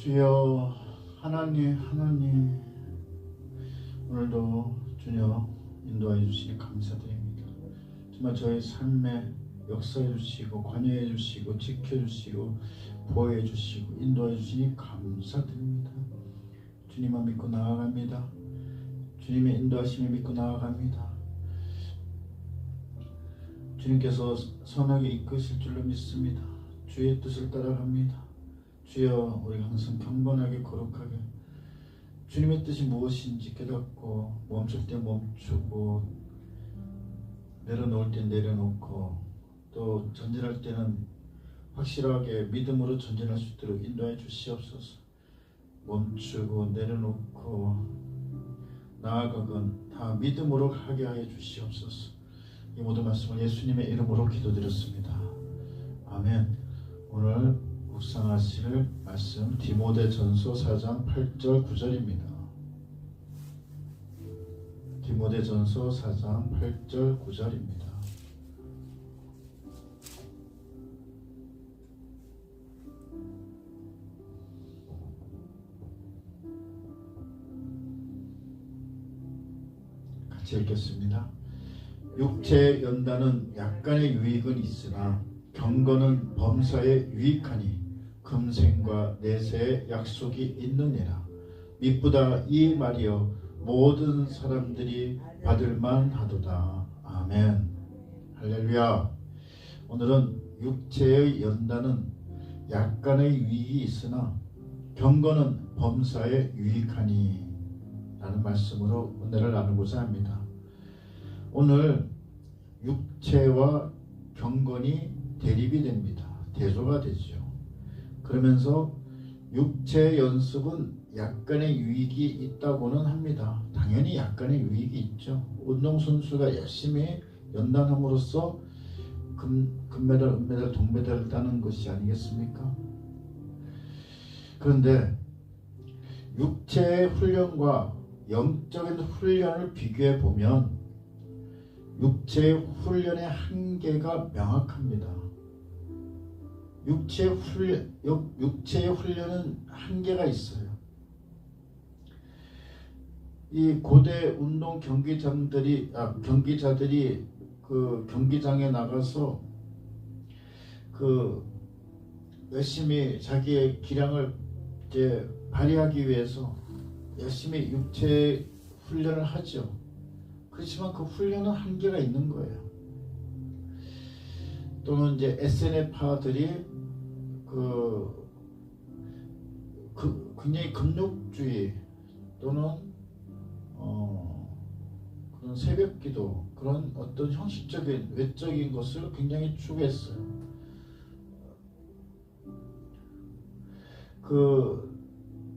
주여 하나님 하나님 오늘도 주여 인도하여 주시니 감사드립니다. 정말 저희 삶에 역사해 주시고 관여해 주시고 지켜 주시고 보호해 주시고 인도해 주시니 감사드립니다. 주님만 믿고 나아갑니다. 주님의 인도하심을 믿고 나아갑니다. 주님께서 선하게 이끄실 줄로 믿습니다. 주의 뜻을 따라갑니다. 주여 우리 항상 경건하게 거룩하게 주님의 뜻이 무엇인지 깨닫고 멈출 때 멈추고 내려놓을 때 내려놓고 또 전진할 때는 확실하게 믿음으로 전진할 수 있도록 인도해 주시옵소서. 멈추고 내려놓고 나아가건 다 믿음으로 하게 하여 주시옵소서. 이 모든 말씀을 예수님의 이름으로 기도드렸습니다. 아멘 묵상하실 말씀 디모데전서 4장 8절 9절입니다. 디모데전서 4장 8절 9절입니다. 같이 읽겠습니다. 육체 연단은 약간의 유익은 있으나 경건은 범사에 유익하니 금생과 내세의 약속이 있느니라. 미쁘다 이 말이여 모든 사람들이 받을만 하도다. 아멘. 할렐루야. 오늘은 육체의 연단은 약간의 유익이 있으나 경건은 범사에 유익하니 라는 말씀으로 은혜를 나누고자 합니다. 오늘 육체와 경건이 대립이 됩니다. 대조가 되죠. 그러면서 육체 연습은 약간의 유익이 있다고는 합니다. 당연히 약간의 유익이 있죠. 운동선수가 열심히 연단함으로써 금, 금메달, 은메달, 동메달을 따는 것이 아니겠습니까? 그런데 육체의 훈련과 영적인 훈련을 비교해 보면 육체의 훈련의 한계가 명확합니다. 육체 훈련, 육체의 훈련은 한계가 있어요. 이 고대 운동 경기장들이 아, 경기자들이 그 경기장에 나가서 그 열심히 자기의 기량을 이제 발휘하기 위해서 열심히 육체 훈련을 하죠. 그렇지만 그 훈련은 한계가 있는 거예요. 또는 이제 SNF파들이 그, 그 굉장히 금욕주의 또는 어, 그런 새벽기도 그런 어떤 형식적인 외적인 것을 굉장히 추구했어요. 그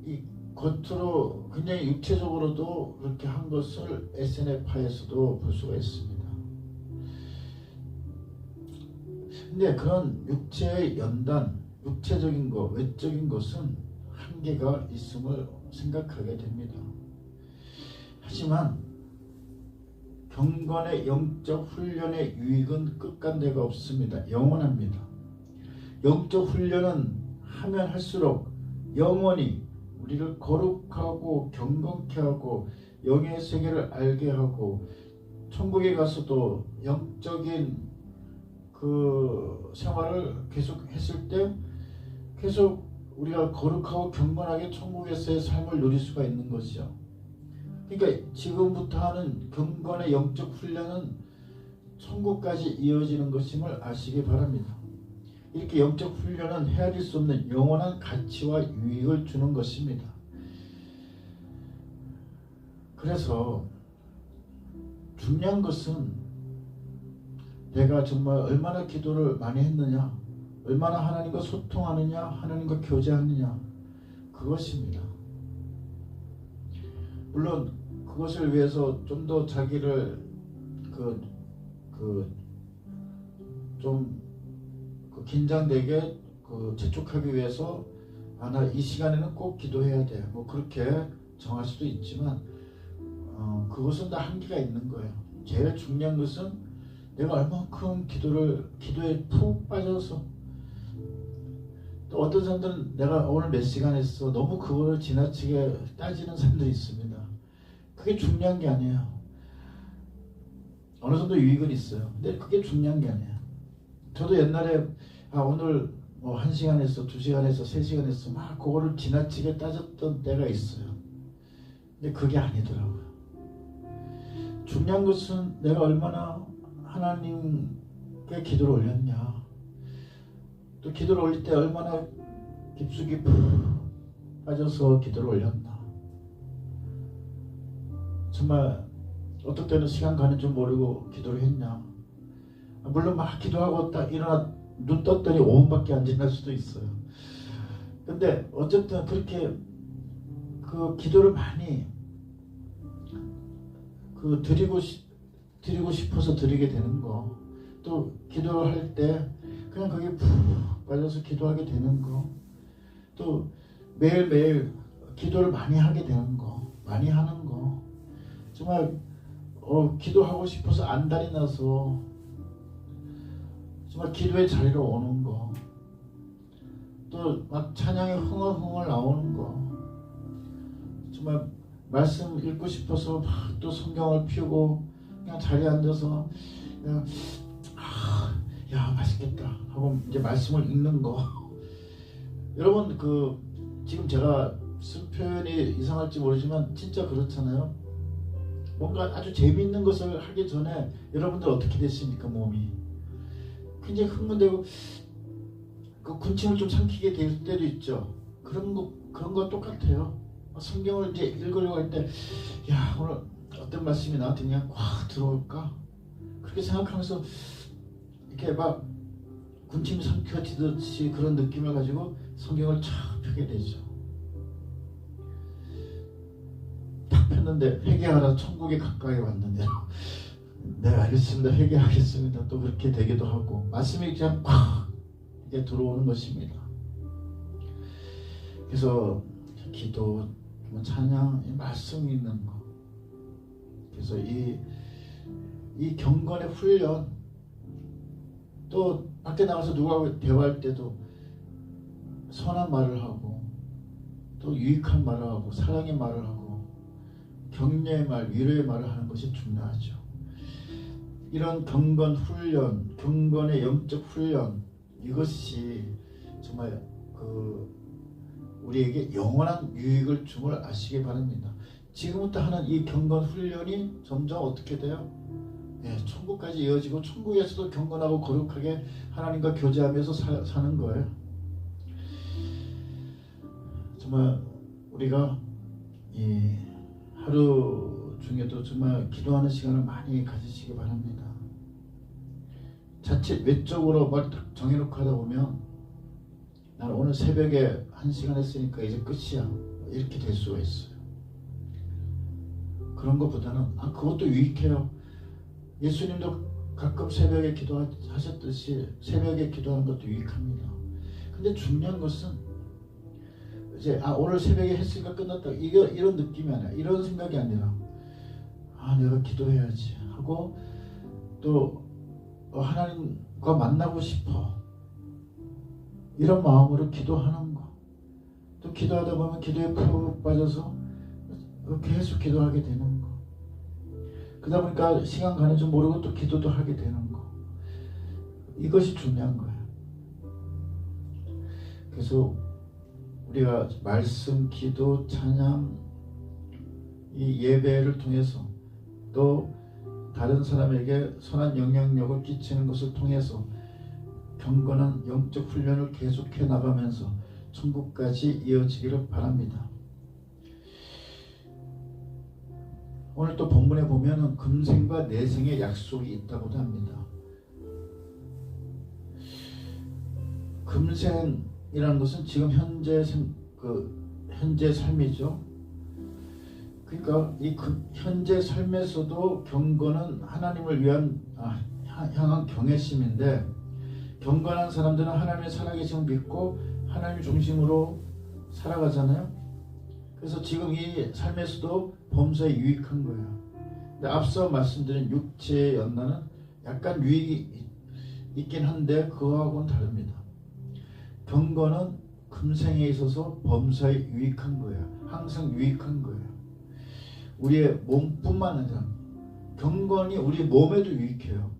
이 겉으로 굉장히 육체적으로도 그렇게 한 것을 SNF파에서도 볼 수가 있습니다. 근데 그런 육체의 연단, 육체적인 것, 외적인 것은 한계가 있음을 생각하게 됩니다. 하지만 경건의 영적 훈련의 유익은 끝간 데가 없습니다. 영원합니다. 영적 훈련은 하면 할수록 영원히 우리를 거룩하고 경건케 하고 영의 세계를 알게 하고 천국에 가서도 영적인 그 생활을 계속 했을 때 계속 우리가 거룩하고 경건하게 천국에서의 삶을 누릴 수가 있는 것이죠. 그러니까 지금부터 하는 경건의 영적 훈련은 천국까지 이어지는 것임을 아시기 바랍니다. 이렇게 영적 훈련은 헤아릴 수 없는 영원한 가치와 유익을 주는 것입니다. 그래서 중요한 것은 내가 정말 얼마나 기도를 많이 했느냐, 얼마나 하나님과 소통하느냐, 하나님과 교제하느냐, 그것입니다. 물론 그것을 위해서 좀 더 자기를 그, 그, 좀 긴장되게 그 재촉하기 위해서 아나 이 시간에는 꼭 기도해야 돼. 뭐 그렇게 정할 수도 있지만 어, 그것은 다 한계가 있는 거예요. 제일 중요한 것은 내가 얼만큼 기도를 기도에 푹 빠져서 또 어떤 사람들은 내가 오늘 몇 시간 했어 너무 그거를 지나치게 따지는 사람들이 있습니다. 그게 중요한 게 아니에요. 어느 정도 유익은 있어요. 근데 그게 중요한 게 아니에요. 저도 옛날에 아 오늘 뭐한 시간 했어, 두 시간 했어, 세 시간 했어 막 그거를 지나치게 따졌던 때가 있어요. 근데 그게 아니더라고요. 중요한 것은 내가 얼마나 하나님께 기도를 올렸냐. 또 기도를 올릴 때 얼마나 깊숙이 푹 빠져서 기도를 올렸나. 정말 어떨 때는 시간 가는 줄 모르고 기도를 했냐. 물론 막 기도하고 딱 일어나 눈 떴더니 5분밖에 안 지날 수도 있어요. 근데 어쨌든 그렇게 그 기도를 많이 그 드리고 싶 드리고 싶어서 드리게 되는 거. 또 기도를 할때 그냥 거기에 푹 빠져서 기도하게 되는 거. 또 매일매일 기도를 많이 하게 되는 거. 많이 하는 거. 정말 어, 기도하고 싶어서 안달이 나서 정말 기도의 자리로 오는 거. 또 막 찬양이 흥얼흥얼 나오는 거. 정말 말씀 읽고 싶어서 막 또 성경을 펴고 그냥 자리에 앉아서 그냥 아, 야 맛있겠다 하고 이제 말씀을 읽는 거. 여러분 그 지금 제가 쓴 표현이 이상할지 모르지만 진짜 그렇잖아요. 뭔가 아주 재미있는 것을 하기 전에 여러분들 어떻게 됐습니까 몸이? 굉장히 흥분되고 그 군침을 좀 삼키게 될 때도 있죠. 그런 거 그런 거 똑같아요. 성경을 이제 읽으려고 할 때, 야 오늘 어떤 말씀이 나한테 그냥 확 들어올까? 그렇게 생각하면서 이렇게 막 군침이 삼켜지듯이 그런 느낌을 가지고 성경을 쫙 펴게 되죠. 딱 폈는데 회개하라 천국에 가까이 왔는데 네 알겠습니다 회개하겠습니다 또 그렇게 되기도 하고 말씀이 그냥 팍 이게 들어오는 것입니다. 그래서 기도, 찬양, 말씀 있는 거. 그래서 이, 이 경건의 훈련, 또 밖에 나가서 누구하고 대화할 때도 선한 말을 하고, 또 유익한 말을 하고, 사랑의 말을 하고, 격려의 말, 위로의 말을 하는 것이 중요하죠. 이런 경건 훈련, 경건의 영적 훈련, 이것이 정말 그 우리에게 영원한 유익을 줌을 아시기 바랍니다. 지금부터 하는 이 경건 훈련이 점점 어떻게 돼요? 예, 천국까지 이어지고 천국에서도 경건하고 거룩하게 하나님과 교제하면서 사, 사는 거예요. 정말 우리가 이 하루 중에도 정말 기도하는 시간을 많이 가지시기 바랍니다. 자칫 외적으로 뭘 정해놓고 하다 보면 나는 오늘 새벽에 한 시간 했으니까 이제 끝이야 이렇게 될 수가 있어요. 그런 것보다는 아 그것도 유익해요. 예수님도 가끔 새벽에 기도하셨듯이 새벽에 기도하는 것도 유익합니다. 근데 중요한 것은 이제 아 오늘 새벽에 했으니까 끝났다 이거 이런 느낌이 아니라 이런 생각이 아니라 아 내가 기도해야지 하고 또 어, 하나님과 만나고 싶어. 이런 마음으로 기도하는 거. 또 기도하다 보면 기도에 푹 빠져서 계속 기도하게 되는 거. 그러다 보니까 시간 가는 줄 모르고 또 기도도 하게 되는 거. 이것이 중요한 거예요. 그래서 우리가 말씀, 기도, 찬양, 이 예배를 통해서 또 다른 사람에게 선한 영향력을 끼치는 것을 통해서 경건한 영적 훈련을 계속해 나가면서 천국까지 이어지기를 바랍니다. 오늘 또 본문에 보면은 금생과 내생의 약속이 있다고도 합니다. 금생이라는 것은 지금 현재 생, 그 현재 삶이죠. 그러니까 이 그 현재 삶에서도 경건은 하나님을 위한 아, 향한 경외심인데 경건한 사람들은 하나님의 살아계심을 믿고 하나님 중심으로 살아가잖아요. 그래서 지금 이 삶에서도 범사에 유익한 거예요. 근데 앞서 말씀드린 육체의 연단은 약간 유익이 있긴 한데 그거하고는 다릅니다. 경건은 금생에 있어서 범사에 유익한 거야. 항상 유익한 거예요. 우리의 몸뿐만 아니라 경건이 우리 몸에도 유익해요.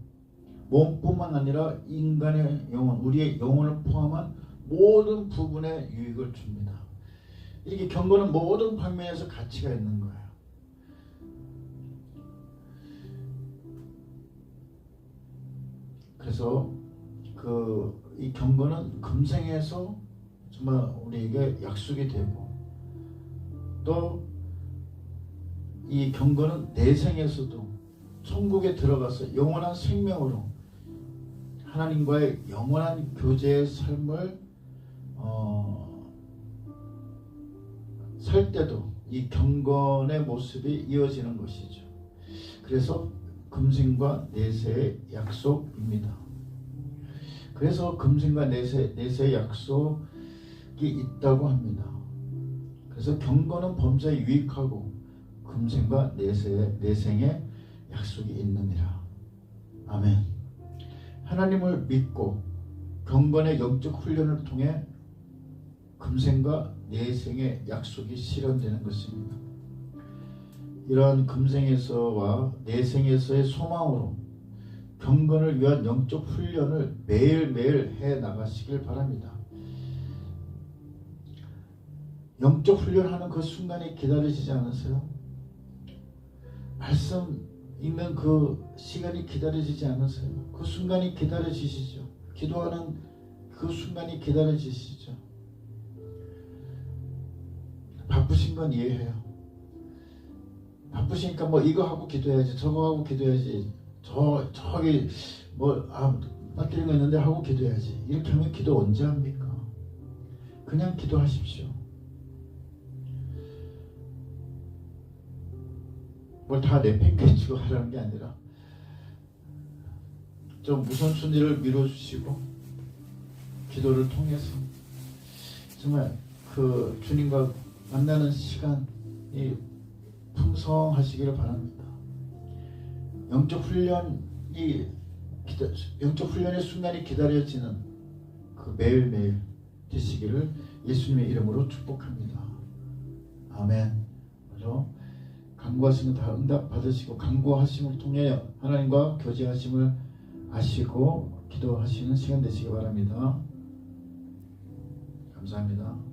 몸뿐만 아니라 인간의 영혼, 우리의 영혼을 포함한 모든 부분에 유익을 줍니다. 이게 경건은 모든 방면에서 가치가 있는 거예요. 그래서 그 이 경건은 금생에서 정말 우리에게 약속이 되고 또 이 경건은 내생에서도 천국에 들어가서 영원한 생명으로 하나님과의 영원한 교제의 삶을 어, 살 때도 이 경건의 모습이 이어지는 것이죠. 그래서 금생과 내세의 약속입니다. 그래서 금생과 내세, 내세의 약속이 있다고 합니다. 그래서 경건은 범사에 유익하고 금생과 내세, 내생의 약속이 있느니라. 아멘. 하나님을 믿고 경건의 영적 훈련을 통해 금생과 내생의 약속이 실현되는 것입니다. 이러한 금생에서와 내생에서의 소망으로 경건을 위한 영적 훈련을 매일매일 해 나가시길 바랍니다. 영적 훈련하는 그 순간이 기다리시지 않으세요? 말씀 읽는 그 시간이 기다려지지 않으세요? 그 순간이 기다려지시죠. 기도하는 그 순간이 기다려지시죠. 바쁘신 건 이해해요. 바쁘시니까 뭐 이거 하고 기도해야지, 저거 하고 기도해야지, 저 저기 뭐아 맡기는 거 있는데 하고 기도해야지. 이렇게 하면 기도 언제 합니까? 그냥 기도하십시오. 뭘 다 내팽개치고 하라는 게 아니라 좀 우선순위를 밀어주시고 기도를 통해서 정말 그 주님과 만나는 시간이 풍성하시기를 바랍니다. 영적 훈련이 기다, 영적 훈련의 순간이 기다려지는 그 매일매일 되시기를 예수님의 이름으로 축복합니다. 아멘. 그죠? 간구하시면 다 응답 받으시고 간구하심을 통해 하나님과 교제하심을 아시고 기도하시는 시간 되시기 바랍니다. 감사합니다.